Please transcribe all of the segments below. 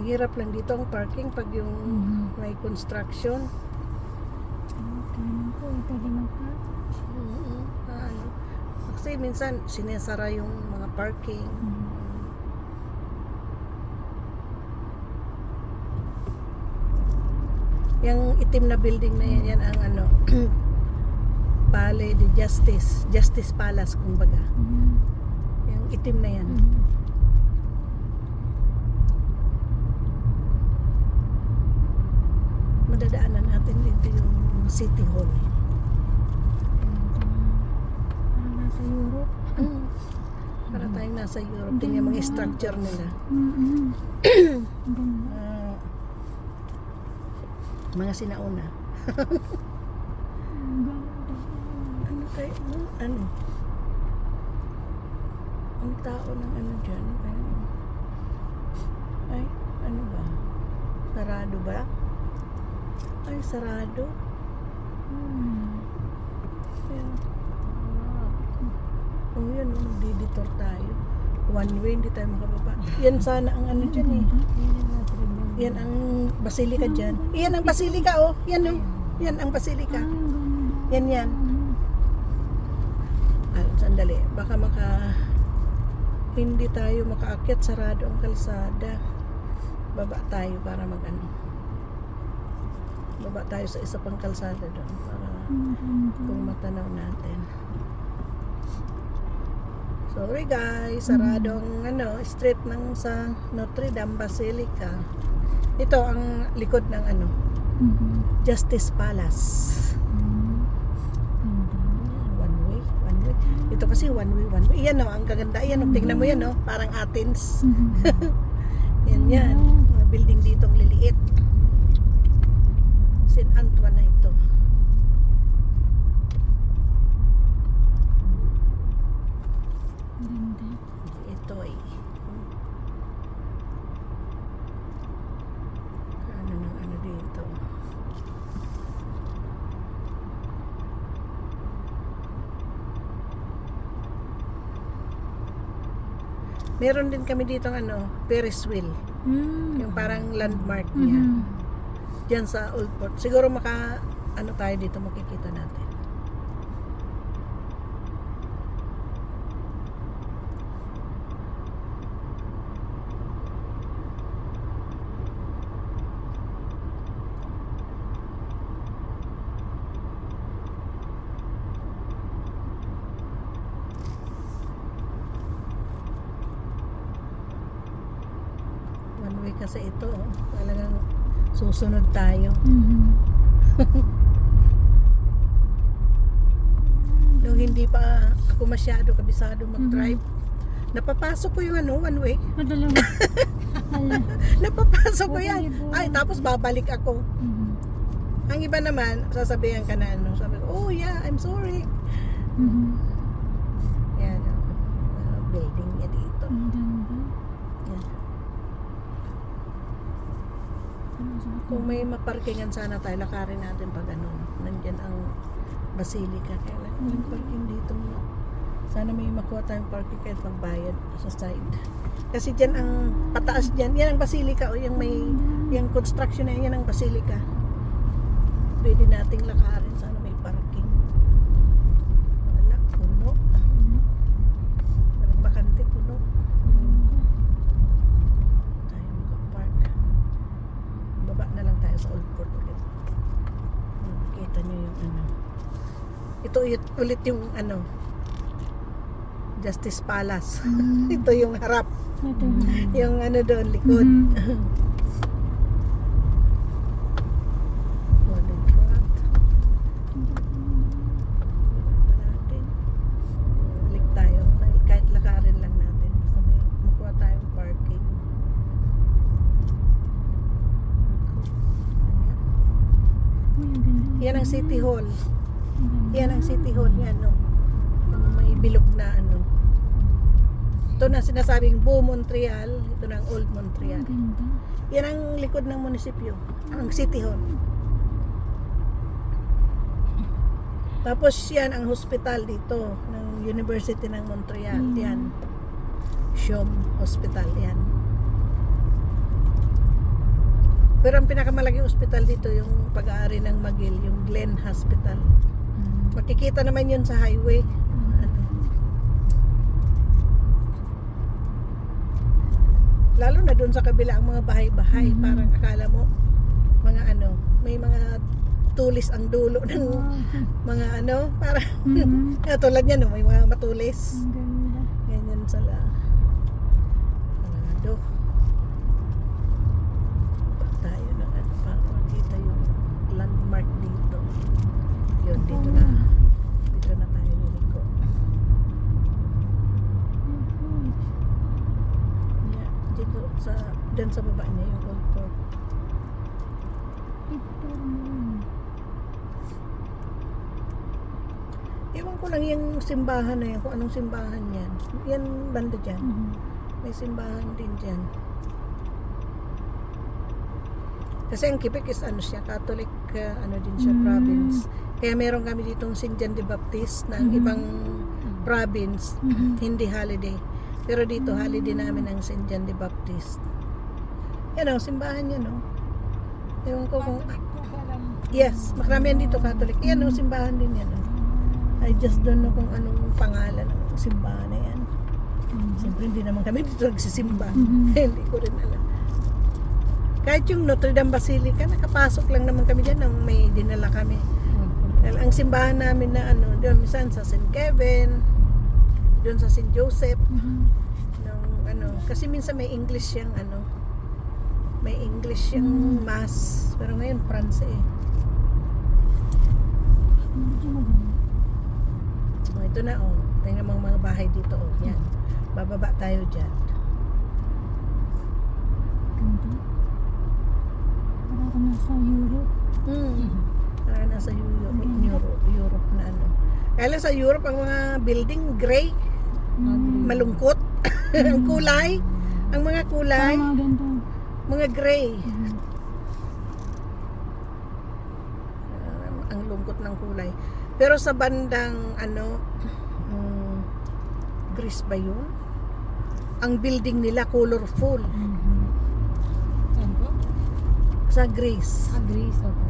Ang hirap lang dito ang parking pag yung Mhm. may construction. Po. eh, Pwede mag-park. Oo. Ano. Kasi minsan sinesara yung mga parking. Mhm. Yung itim na building na yan, yan ang ano, Palais de Justice, Justice Palace kumbaga. Mhm. Yung itim na yan. Mhm. Madadaanan natin dito yung City Hall. Parang nasa Europe. Mm. Para tayong nasa Europe. Tingnan yung mga structure nila. Mhm. Ganda. Ah, mga sinauna. Ano kayo? Ano? ano? Ang tao ng ano dyan? Ay, ay ano ba? Sarado ba? Ay, sarado. Hmm. Ayan. Oh, yun, oh, magdi-detour tayo. One way, hindi tayo makababa. Yan sana ang ano dyan eh. Yan ang basilika dyan. Yan ang basilika oh. Yan oh. Yan ang basilika. Yan yan. Ah, sandali. Baka maka hindi tayo makaakyat sarado ang kalsada. Baba tayo para mag ano. Baba tayo sa isa pang kalsada doon para ganda. kung matanaw natin. Sorry guys, sarado ang ano, street ng sa Notre Dame Basilica. Ito ang likod ng ano, Mhm. Justice Palace. Mhm. Ganda. One way, one way. Ito kasi one way, one way. Yan o, ang gaganda. Yan o, tingnan mo yan o. Parang Athens. Mhm. Yan yan. Mga building dito ang liliit. St. Antoine na ito. Ganda. Ito ay ano ng ano dito. Meron din kami dito ano, Ferris wheel. Mm. Yung parang landmark niya. Mhm. Diyan sa Old Port. Siguro maka ano tayo dito makikita natin. One way kasi ito. oh. Talagang susunod tayo. Mhm. Nung hindi pa ako masyado kabisado mag-drive, napapasok ko yung ano, one way. Madala mo. Hala. Napapasok ko yan. Ay, tapos babalik ako. Mhm. Ang iba naman, sasabihan ka na ano, sabi ko, oh yeah, I'm sorry. Mhm. Yan, oh. Ah, building niya dito. Ang ganda. Yan. Ano sa Kung may maparkingan sana tayo, lakarin natin pag ano, nandyan ang basilica. Kaya lang, walang parking dito mo. Sana may makuha tayong parking kahit magbayad sa side. Kasi dyan ang pataas dyan, yan ang basilica o yung may, yung construction na yan, yan ang basilica. Pwede nating lakarin, sana may parking. Wala, puno. Walang bakante, puno. Tayo makapark. Baba na lang tayo sa Old Port ulit. Hmm, Kita nyo yung ano. Ito ulit- ulit yung ano, Justice Palace. Mhm. Ito yung harap. Ito. Yung ano doon, likod. Golden Trot. Wala natin. Balik tayo. Kahit lakarin lang natin. Basta may makuha tayong parking. Uy, ang ganda. Yan ang City Hall. Ganda. Yan ang City Hall yan, no? Yung may bilog na ano. Ito na sinasabing Beau Montreal. Ito na ang Old Montreal. Yan ang likod ng munisipyo. Ang City Hall. Tapos yan ang hospital dito ng University ng Montreal. Mm. Yan. Shom Hospital yan. Pero ang pinakamalaking ospital dito yung pag-aari ng Magil, yung Glen Hospital. Makikita naman yun sa highway. Ano. Lalo na doon sa kabila ang mga bahay-bahay. Mhm. Parang akala mo, mga ano, may mga tulis ang dulo ng mga ano, para Mhm. tulad niya no, may mga matulis. Ang ganda. Ganyan sila. Sarado. Tayo na ano, para makita yung landmark dito. Yun, dito na. Dito na tayo niliko. Yeah, dito sa, dyan sa baba niya yung old port. Picture mo yun. Ewan ko lang yung simbahan na yan, kung anong simbahan yan. Yan banda dyan. Mhm. May simbahan din dyan. Kasi ang Quebec is ano siya, Catholic uh, ano din siya, Mm. province. Kaya meron kami ditong St. John de Baptist na ang Mhm. ibang province, Mhm. hindi holiday. Pero dito, holiday namin ang St. John de Baptist. Yan o, simbahan yan o. Ewan ko kung... Yes, makarami yan dito Catholic. Yan o, simbahan din yan o. I just don't know kung anong pangalan ng simbahan na yan. Mhm. Siyempre hindi naman kami dito nagsisimba. Mhm. hindi ko rin alam. Kahit yung Notre Dame Basilica, nakapasok lang naman kami dyan nang may dinala kami. Dahil ang simbahan namin na ano, doon minsan sa St. Kevin, doon sa St. Joseph, Mhm. nung ano, kasi minsan may English yung ano, may English yung Mm. mass. Pero ngayon, France eh. Oh, ito na oh. Tingnan mo mga bahay dito oh. Yan. Bababa tayo dyan. Ganda. Para ako nasa Europe. Hmm. Parang nasa Europe, Mm. Europe, Europe na ano. Kaya lang sa Europe, ang mga building gray, Mhm. malungkot. ang kulay, ang mga kulay, mga ganito. mga gray. Um, ang lungkot ng kulay. Pero sa bandang ano, mm, Greece ba yun? Ang building nila colorful. Mhm. Sa Greece. Agrees ako.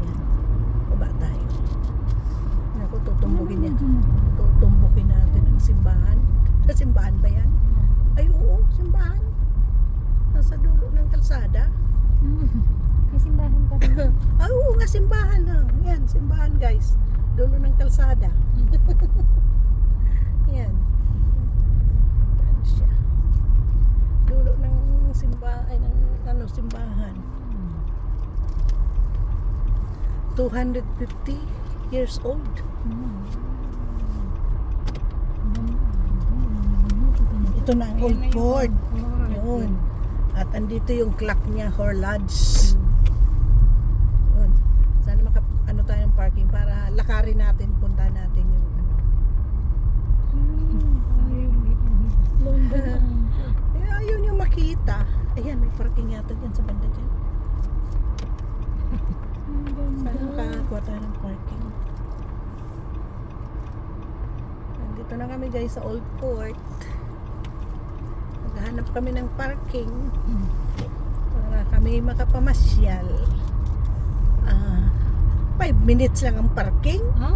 Ayan. Baba tayo. Naku, tutumbukin. Medyo maganda. Tutumbukin natin ang simbahan. Sa simbahan ba yan? Ay, oo, simbahan. Nasa dulo ng kalsada. Mhm. May simbahan pa rin. Ay, oo nga, simbahan na. Yan, simbahan guys. Dulo ng kalsada. Yan. Yan siya. Dulo ng simbahan, ay, ng ano, simbahan. 250 years old. Ito na ang old fort. Yun. At andito yung clock niya, Horlodge. Yun. Sana maka, ano tayo ng parking para lakarin natin, punta natin yung ano. London. Eh, ayun yung makita. Ayan, may parking yata dyan sa banda dyan. Ganda. makakuha tayo ng parking. Nandito na kami guys sa Old Port. Naghahanap kami ng parking para kami makapamasyal. Ah, 5 minutes lang ang parking. Ha?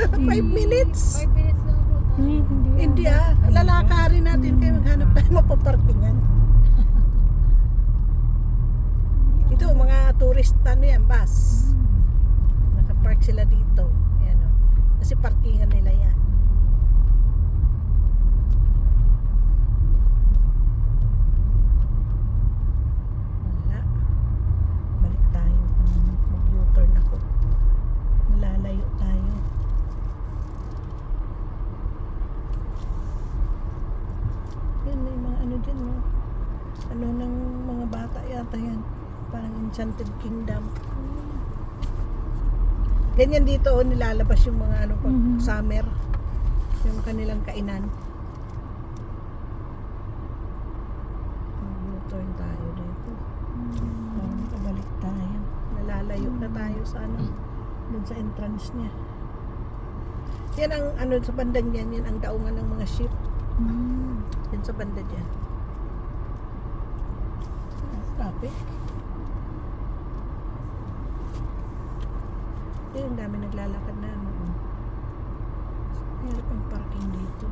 5 minutes. 5 minutes lang po. Hindi, hindi. Hindi ah, lalakarin natin kayo maghanap tayo mapaparkingan. Ito, mga tourist ano yan, bus. Nakapark sila dito. Ayan o. Kasi parkingan nila yan. Wala. Balik tayo. Mag-U-turn ako. Malalayo tayo. Yan, may mga ano dyan, no? Ano ng mga bata yata yan. Enchanted Kingdom. Ganyan dito, oh, nilalabas yung mga ano pag Mhm. summer. Yung kanilang kainan. Mag-U-turn tayo dito. Para makabalik tayo. Nalalayo na tayo sa ano, dun sa entrance niya. Yan ang ano sa bandang yan, yan ang daungan ng mga ship. Mm. Yan sa banda dyan. Traffic. Eh, ang dami naglalakad na ano. Hirap ang parking dito.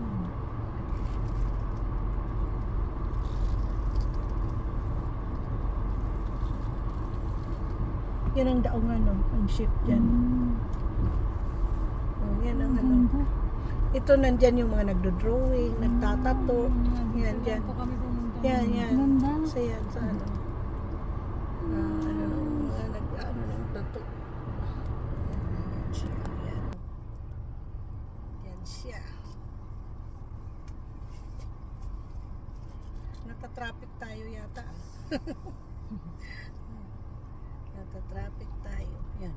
Hmm. Yan ang daong ano, ang ship dyan. Mm. Oh, yan ang ano. Ito nandyan yung mga nagdo-drawing, nagtatato. Mm. Yan, dyan. po kami. Yan, yan. Ganda. Sa yan, sa ano. Ah, ano nung mga nag, ano ng tato. Yan, yan siya. Yan. Yan siya. Nata-traffic tayo yata. Nata-traffic tayo. Yan.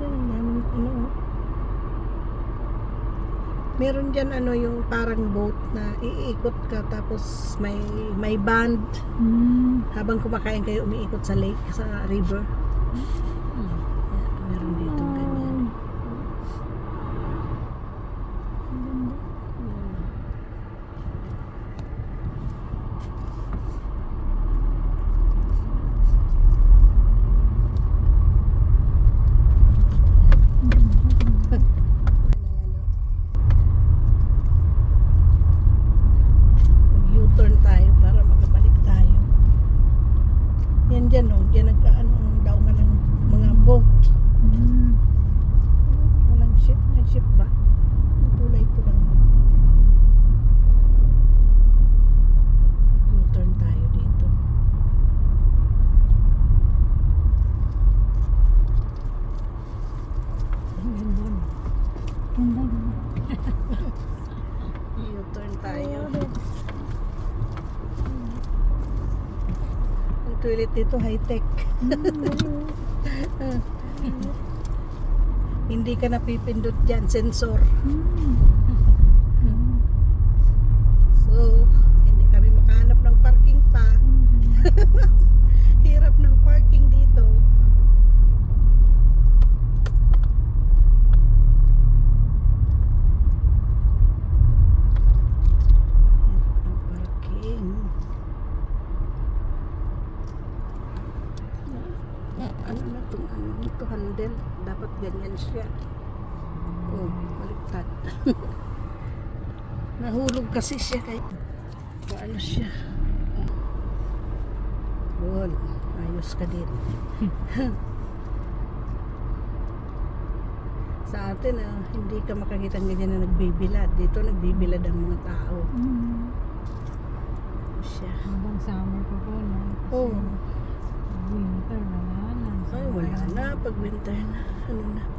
Yan, ang dami ng ano. oh. Meron dyan ano yung parang boat na iikot ka tapos may may band Mm. habang kumakain kayo umiikot sa lake, sa river. Yan, meron dito ganyan. Ang ganda. Yan. Ano, ano. Mag-U-turn tayo para makabalik tayo. Yan dyan o. Diyan nagkaano ang daungan ng mga boat. Mm. Walang ship. May ship ba? Ang kulay po lang. U-turn tayo dito. Ang ganda no? Ganda, ganda. U-turn tayo. Ang toilet dito high-tech. Mm. Hindi ka napipindot dyan, sensor. Mm. So, hindi kami makahanap ng parking pa. Hirap ng parking dito. Hirap ng parking. Ano na itong ano ito handle? Dapat ganyan siya. Oh, baliktad. Nahulog kasi siya kay paano siya. Yun, ayos ka din. Sa atin, ah, hindi ka makakita ng ganyan na nagbibilad. Dito nagbibilad ang mga tao. Mm. Siya. Habang summer pa po, no? Oh, Winter, wala na. ay wala na. Pag winter na, ano na.